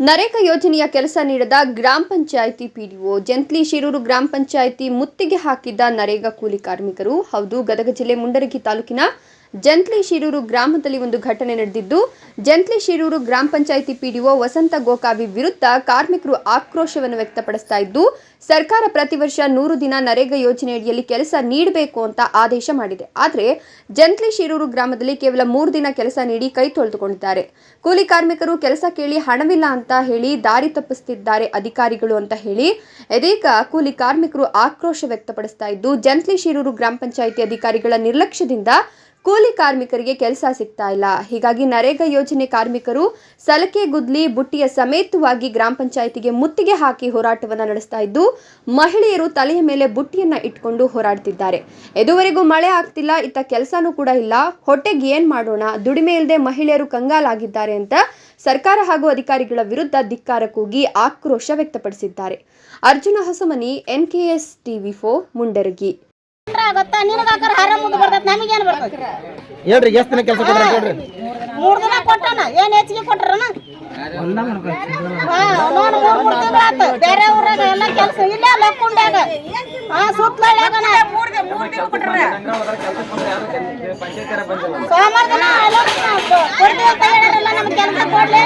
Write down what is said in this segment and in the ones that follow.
ನರೇಗಾ ಯೋಜನೆಯ ಕೆಲಸ ನೀಡದ ಗ್ರಾಮ ಪಂಚಾಯಿತಿ ಪಿಡಿಒ ಜಂತ್ಲಿ ಶಿರೂರು ಗ್ರಾಮ ಪಂಚಾಯಿತಿ ಮುತ್ತಿಗೆ ಹಾಕಿದ್ದ ನರೇಗಾ ಕೂಲಿ ಕಾರ್ಮಿಕರು. ಹೌದು, ಗದಗ ಜಿಲ್ಲೆ ಮುಂಡರಗಿ ತಾಲೂಕಿನ ಜಂತ್ಲಿ ಶಿರೂರು ಗ್ರಾಮದಲ್ಲಿ ಒಂದು ಘಟನೆ ನಡೆದಿದ್ದು ಜಂತ್ಲಿ ಶಿರೂರು ಗ್ರಾಮ ಪಂಚಾಯಿತಿ ಪಿಡಿಒ ವಸಂತ ಗೋಕಾವಿ ವಿರುದ್ಧ ಕಾರ್ಮಿಕರು ಆಕ್ರೋಶವನ್ನು ವ್ಯಕ್ತಪಡಿಸ್ತಾ ಇದ್ದು, ಸರ್ಕಾರ ಪ್ರತಿ ವರ್ಷ ನೂರು ದಿನ ನರೇಗಾ ಯೋಜನೆಯಡಿಯಲ್ಲಿ ಕೆಲಸ ನೀಡಬೇಕು ಅಂತ ಆದೇಶ ಮಾಡಿದೆ. ಆದರೆ ಜಂತ್ಲಿ ಶಿರೂರು ಗ್ರಾಮದಲ್ಲಿ ಕೇವಲ ಮೂರು ದಿನ ಕೆಲಸ ನೀಡಿ ಕೈ ತೊಳೆದುಕೊಂಡಿದ್ದಾರೆ. ಕೂಲಿ ಕಾರ್ಮಿಕರು ಕೆಲಸ ಕೇಳಿ ಹಣವಿಲ್ಲ ಅಂತ ಹೇಳಿ ದಾರಿ ತಪ್ಪಿಸುತ್ತಿದ್ದಾರೆ ಅಧಿಕಾರಿಗಳು ಅಂತ ಹೇಳಿ ಇದೀಗ ಕೂಲಿ ಕಾರ್ಮಿಕರು ಆಕ್ರೋಶ ವ್ಯಕ್ತಪಡಿಸ್ತಾ ಇದ್ದು ಜಂತ್ಲಿ ಶಿರೂರು ಗ್ರಾಮ ಪಂಚಾಯಿತಿ ಅಧಿಕಾರಿಗಳ ನಿರ್ಲಕ್ಷ್ಯದಿಂದ ಕೂಲಿ ಕಾರ್ಮಿಕರಿಗೆ ಕೆಲಸ ಸಿಗ್ತಾ ಇಲ್ಲ. ಹೀಗಾಗಿ ನರೇಗಾ ಯೋಜನೆ ಕಾರ್ಮಿಕರು ಸಲಕೆ ಗುದ್ಲಿ ಬುಟ್ಟಿಯ ಸಮೇತವಾಗಿ ಗ್ರಾಮ ಪಂಚಾಯಿತಿಗೆ ಮುತ್ತಿಗೆ ಹಾಕಿ ಹೋರಾಟವನ್ನು ನಡೆಸ್ತಾ ಇದ್ದು, ಮಹಿಳೆಯರು ತಲೆಯ ಮೇಲೆ ಬುಟ್ಟಿಯನ್ನ ಇಟ್ಕೊಂಡು ಹೋರಾಡ್ತಿದ್ದಾರೆ. ಇದುವರೆಗೂ ಮಳೆ ಆಗ್ತಿಲ್ಲ, ಇತ್ತ ಕೆಲಸನೂ ಕೂಡ ಇಲ್ಲ. ಹೊಟ್ಟೆಗೆ ಏನ್ ಮಾಡೋಣ? ದುಡಿಮೆ ಇಲ್ಲದೆ ಮಹಿಳೆಯರು ಕಂಗಾಲಾಗಿದ್ದಾರೆ ಅಂತ ಸರ್ಕಾರ ಹಾಗೂ ಅಧಿಕಾರಿಗಳ ವಿರುದ್ಧ ಧಿಕ್ಕಾರ ಕೂಗಿ ಆಕ್ರೋಶ ವ್ಯಕ್ತಪಡಿಸಿದ್ದಾರೆ. ಅರ್ಜುನ ಹೊಸಮನಿ, ಎನ್ಕೆಎಸ್ ಟಿವಿ ಫೋ ಮುಂಡರಗಿ. ಗೊತ್ತಾ? ನಿನಗಾಕರ ಹಾರ ಮುಂದೆ ಬರ್ತೈತಿ ನಮಗೇನು ಬರ್ತೈತಿ? ಹೇಳ್ರಿ ಎಷ್ಟು ದಿನ ಕೆಲಸ ಕೊಡ್ರಿ ಹೇಳ್ರಿ ಮೂರು ದಿನ ಕೊಟ್ಟಾನ ಏನ್ ಹೆಚ್ಚಿಗೆ ಕೊಟ್ರನ? ಹಾ ನೋಡ್ ಮೂರು ಮೂರ್ ತಿಂಗಳು ಆತು. ಬೇರೆ ಊರಾಗ ಎಲ್ಲ ಕೆಲಸ ಇಲ್ಲೇ ಲಕ್ಕುಂಡ್ಯಾಗ. ಹಾ ಸುತ್ತಲಳ್ಯಾಗನ ಸೋಮವಾರ ದಿನ ಕೊಡ್ತೀವಿ ಅಂತ ಹೇಳ್ಯಾರಲ್ಲ ನಮ್ಗೆ ಕೆಲಸ ಕೊಡ್ಲಿ.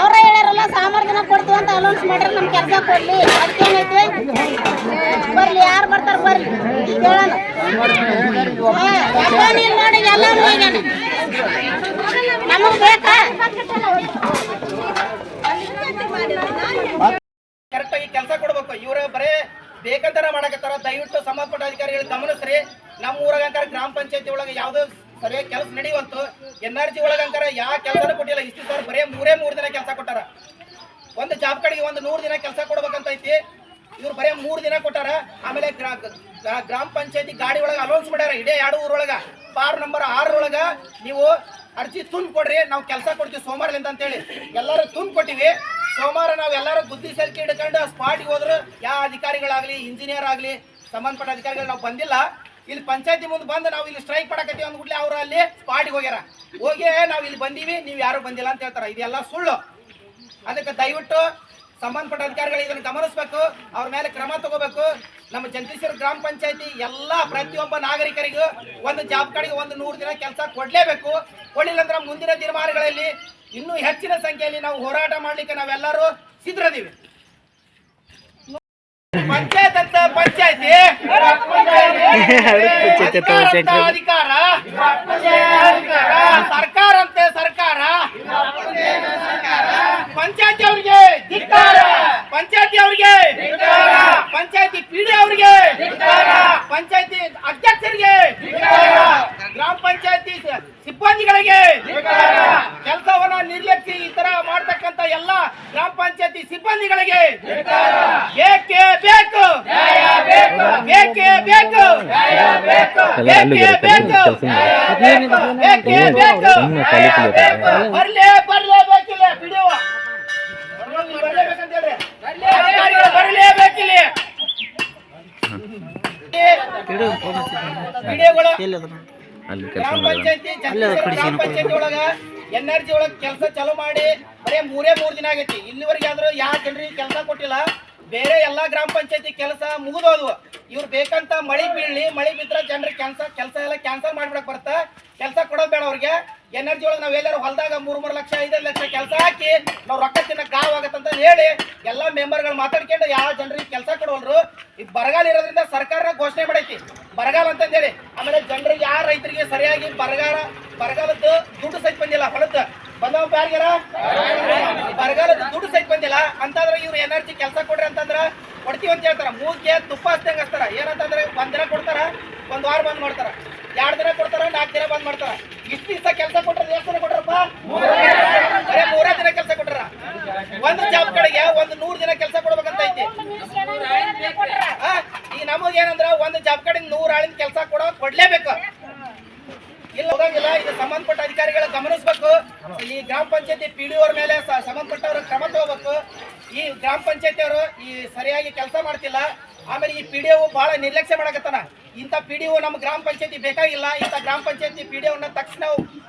ಅವ್ರ ಹೇಳ್ಯಾರಲ್ಲ ಸೋಮವಾರ ದಿನ ಕೊಡ್ತೀವಿ ಅಂತ ಅಲೌನ್ಸ್ ಮಾಡ್ರಿ ನಮ್ ಕೆಲಸ ಕೊಡ್ಲಿ. ಅದಕ್ಕೇನೈತಿ ದಯವಿಟ್ಟು ಸಂಬಂಧಪಟ್ಟ ಅಧಿಕಾರಿಗಳು ಗಮನಿಸ್ರಿ ನಮ್ಮ ಊರಾಗ ಗ್ರಾಮ ಪಂಚಾಯತಿ ಒಳಗೆ ಯಾವುದೋ ಸರಿಯಾಗಿ ಕೆಲಸ ನಡೆಯುವಂತು ಎನ್ ಆರ್ ಜಿ ಒಳಗಂಕರ ಯಾವ ಕೆಲಸನೂ ಕೊಟ್ಟಿಲ್ಲ. ಇಷ್ಟು ಸರ್ ಬರೇ ಮೂರೇ ಮೂರು ದಿನ ಕೆಲಸ ಕೊಟ್ಟಾರ. ಒಂದು ಜಾಬ್ ಕಡೆಗೆ ಒಂದು ನೂರು ದಿನ ಕೆಲಸ ಕೊಡ್ಬೇಕಂತ ಐತಿ. ಇವ್ರು ಬರೇ ಮೂರು ದಿನ ಕೊಟ್ಟಾರ. ಆಮೇಲೆ ಗ್ರಾ- ಗ್ರಾ- ಗ್ರಾಮ ಪಂಚಾಯತಿ ಗಾಡಿ ಒಳಗೆ ಅಲೌನ್ಸ್ ಮಾಡ್ಯಾರ. ಇಡೇ ಎರಡು ಊರೊಳಗೆ ಪಾರ್ ನಂಬರ್ ಆರರೊಳಗೆ ನೀವು ಅರ್ಜಿ ತುಂಬ ಕೊಡ್ರಿ ನಾವು ಕೆಲಸ ಕೊಡ್ತೀವಿ ಸೋಮವಾರದಿಂದ ಅಂತೇಳಿ. ಎಲ್ಲರೂ ತುಂಬ ಕೊಟ್ಟಿವಿ ಸೋಮವಾರ ನಾವು ಎಲ್ಲರೂ ಬುದ್ಧಿ ಸಲಿಕೆ ಹಿಡ್ಕೊಂಡು ಸ್ಪಾಟಿಗೆ ಹೋದ್ರು. ಯಾವ ಅಧಿಕಾರಿಗಳಾಗ್ಲಿ ಇಂಜಿನಿಯರ್ ಆಗಲಿ ಸಂಬಂಧಪಟ್ಟ ಅಧಿಕಾರಿಗಳು ನಾವು ಬಂದಿಲ್ಲ. ಇಲ್ಲಿ ಪಂಚಾಯತಿ ಮುಂದೆ ಬಂದು ನಾವು ಇಲ್ಲಿ ಸ್ಟ್ರೈಕ್ ಮಾಡಕತ್ತೀವಿ ಅಂದ್ಬಿಟ್ಲೆ ಅವ್ರು ಅಲ್ಲಿ ಪಾಡಿಗೆ ಹೋಗ್ಯಾರ. ಹೋಗಿ ನಾವು ಇಲ್ಲಿ ಬಂದೀವಿ, ನೀವು ಯಾರು ಬಂದಿಲ್ಲ ಅಂತ ಹೇಳ್ತಾರೆ. ಇದೆಲ್ಲ ಸುಳ್ಳು. ಅದಕ್ಕೆ ದಯವಿಟ್ಟು ಸಂಬಂಧಪಟ್ಟ ಅಧಿಕಾರಿಗಳು ಇದನ್ನು ಗಮನಿಸಬೇಕು. ಅವ್ರ ಮೇಲೆ ಕ್ರಮ ತಗೋಬೇಕು. ನಮ್ಮ ಜಗದೀಶ್ವರ ಗ್ರಾಮ ಪಂಚಾಯತಿ ಎಲ್ಲ ಪ್ರತಿಯೊಬ್ಬ ನಾಗರಿಕರಿಗೂ ಒಂದು ಜಾಬ್ ಕಾರ್ಡಿಗೆ ಒಂದು ನೂರು ದಿನ ಕೆಲಸ ಕೊಡ್ಲೇಬೇಕು. ಕೊಡಲಿಲ್ಲ ಅಂದ್ರೆ ಮುಂದಿನ ದಿನಮಾನಗಳಲ್ಲಿ ಇನ್ನೂ ಹೆಚ್ಚಿನ ಸಂಖ್ಯೆಯಲ್ಲಿ ನಾವು ಹೋರಾಟ ಮಾಡ್ಲಿಕ್ಕೆ ನಾವೆಲ್ಲರೂ ಸಿದ್ಧರದೀವಿ ಪಂಚಾಯತ್ ಅಂತ ಪಂಚಾಯತಿ ಅಧಿಕಾರ ಸರ್ಕಾರ ಅಂತೆ ಸರ್ಕಾರ ಪಂಚಾಯತಿ ಅವರಿಗೆ ಪಂಚಾಯತಿ ಅವರಿಗೆ ಪಂಚಾಯತಿ ಪಿಡಿ ಅವರಿಗೆ ಪಂಚಾಯತಿ ಅಧ್ಯಕ್ಷರಿಗೆ ಗ್ರಾಮ ಪಂಚಾಯತಿ ಸಿಬ್ಬಂದಿಗಳಿಗೆ ಕೆಲಸವನ್ನ ನಿರ್ಲಕ್ಷಿ ಈ ತರ ಮಾಡ್ತಕ್ಕಂತ ಎಲ್ಲ ಗ್ರಾಮ ಪಂಚಾಯತಿ ಸಿಬ್ಬಂದಿಗಳಿಗೆ ಬೇಕೇ ಬಿಡುವ. ಬರ್ಲೇಬೇಕಂತ ಹೇಳ್ರಿ ಅಧಿಕಾರಿಗಳು ಬರ್ಲೇಬೇಕಿಲ್ಲ ವಿಡಿಯೋಗಳು. ಅಲ್ಲಿ ಕೆಲಸ ಗ್ರಾಮ ಪಂಚಾಯತಿ ಗ್ರಾಮ ಪಂಚಾಯತಿ ಒಳಗ ಎನ್ ಆರ್ ಜಿ ಒಳಗ ಕೆಲಸ ಚಾಲೂ ಮಾಡಿ ಬರೇ ಮೂರೇ ಮೂರ್ ದಿನ ಆಗೈತಿ. ಇಲ್ಲಿವರೆಗೆ ಆದ್ರೂ ಯಾವ ಜನರಿಗೆ ಕೆಲಸ ಕೊಟ್ಟಿಲ್ಲ ಬೇರೆ ಎಲ್ಲಾ ಗ್ರಾಮ ಪಂಚಾಯತಿ ಕೆಲಸ ಮುಗಿದೋದು ಇವ್ರು ಬೇಕಂತ ಮಳೆ ಬೀಳಲಿ, ಮಳೆ ಬಿದ್ರೆ ಜನರಿಗೆ ಕೆಲಸ ಕೆಲಸ ಎಲ್ಲ ಕ್ಯಾನ್ಸಲ್ ಮಾಡ್ಬಿಡಕ್ ಬರ್ತಾ, ಕೆಲಸ ಕೊಡೋದ್ ಬೇಡ ಅವ್ರಿಗೆ. ಎನರ್ಜಿ ಒಳಗೆ ನಾವ್ ಎಲ್ಲಾರು ಹೊಲದಾಗ ಮೂರ್ ಮೂರು ಲಕ್ಷ, ಐದೈದು ಲಕ್ಷ ಕೆಲಸ ಹಾಕಿ ನಾವ್ ರೊಕ್ಕ ತಿನ್ನಕ್ ಗಾವ್ ಆಗತ್ತಂತ ಹೇಳಿ ಎಲ್ಲಾ ಮೆಂಬರ್ಗಳು ಮಾತಾಡ್ಕೊಂಡು ಯಾವ ಜನರಿಗೆ ಕೆಲಸ ಕೊಡೋಲ್ರು. ಈಗ ಬರಗಾಲ ಇರೋದ್ರಿಂದ ಸರ್ಕಾರ ಘೋಷಣೆ ಮಾಡೈತಿ. ಬರಗಾಲ ಅಂತಂದೇಳಿ, ಆಮೇಲೆ ಜನರಿಗೆ ಯಾರ ರೈತರಿಗೆ ಸರಿಯಾಗಿ ಬರಗಾಲ, ಬರಗಾಲದ್ದು ದುಡ್ಡು ಸಹಿತ ಬಂದಿಲ್ಲ ಹೊಲದ ಬಂದವ ಯಾರಿಗಾರ ಬರಗಾಲದ ದುಡ್ಡು ಸಹಿತ ಬಂದಿಲ್ಲ. ಅಂತಂದ್ರೆ ಇವ್ರು ಎನರ್ಜಿ ಕೆಲಸ ಕೊಡ್ರಿ ಅಂತಂದ್ರೆ ಕೊಡ್ತೀವಿ ಅಂತ ಹೇಳ್ತಾರ. ಮೂಗ್ಗೆ ತುಪ್ಪ ಹಚ್ದಂಗ ಹಚ್ತಾರ. ಏನಂತಂದ್ರೆ ಒಂದ್ ದಿನ ಕೊಡ್ತಾರ, ಒಂದ್ ವಾರ ಬಂದ್ ಮಾಡ್ತಾರ. ಎರಡ್ ದಿನ ಕೊಡ್ತಾರ, ನಾಲ್ಕು ದಿನ ಬಂದ್ ಮಾಡ್ತಾರ. ಇಷ್ಟ ದಿವಸ ಕೆಲಸ ಕೊಟ್ರ ಎಷ್ಟು ದಿನ ಕೊಟ್ರಪ್ಪ? ಅರೇ ಮೂರೇ ದಿನ ಕೆಲಸ ಕೊಟ್ರ. ಒಂದ್ ಜಾಬ್ ಕಡೆಗೆ ಒಂದ್ ನೂರ್ ದಿನ ಕೆಲಸ ಕೊಡ್ಬೇಕಂತ ಐತಿ. ಈ ನಮಗ್ ಏನಂದ್ರ ಒಂದು ಜಾಬ್ ಕಡೆ ನೂರ್ ಆಳಿನ ಕೆಲಸ ಕೊಡೋ ಕೊಡ್ಲೇಬೇಕು. ಇಲ್ಲ, ಹೋಗಂಗಿಲ್ಲ. ಇದು ಸಂಬಂಧಪಟ್ಟ ಅಧಿಕಾರಿಗಳ ಗಮನಿಸಬೇಕು. ಈ ಗ್ರಾಮ ಪಂಚಾಯತಿ ಪಿ ಡಿ ಮೇಲೆ ಸಂಬಂಧಪಟ್ಟವ್ರ ಕ್ರಮ ತಗೋಬೇಕು. ಈ ಗ್ರಾಮ ಪಂಚಾಯತಿ ಅವರು ಈ ಸರಿಯಾಗಿ ಕೆಲಸ ಮಾಡ್ತಿಲ್ಲ. ಆಮೇಲೆ ಈ ಪಿ ಡಿ ಒ ಬಹಳ ನಿರ್ಲಕ್ಷ್ಯ ಮಾಡಕತ್ತಾನ. ಇಂಥ ಪಿ ನಮ್ಮ ಗ್ರಾಮ ಪಂಚಾಯತಿ ಬೇಕಾಗಿಲ್ಲ. ಇಂಥ ಗ್ರಾಮ ಪಂಚಾಯತಿ ಪಿ ಡಿ ತಕ್ಷಣ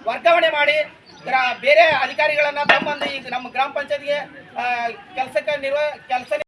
ವರ್ಗಾವಣೆ ಮಾಡಿ ಗ್ರಾ- ಬೇರೆ ಅಧಿಕಾರಿಗಳನ್ನ ತಮ್ಮಂದು ಈಗ ನಮ್ಮ ಗ್ರಾಮ ಪಂಚಾಯತ್ಗೆ ಕೆಲಸಕ್ಕೆ ನಿರ್ವ ಕೆಲಸ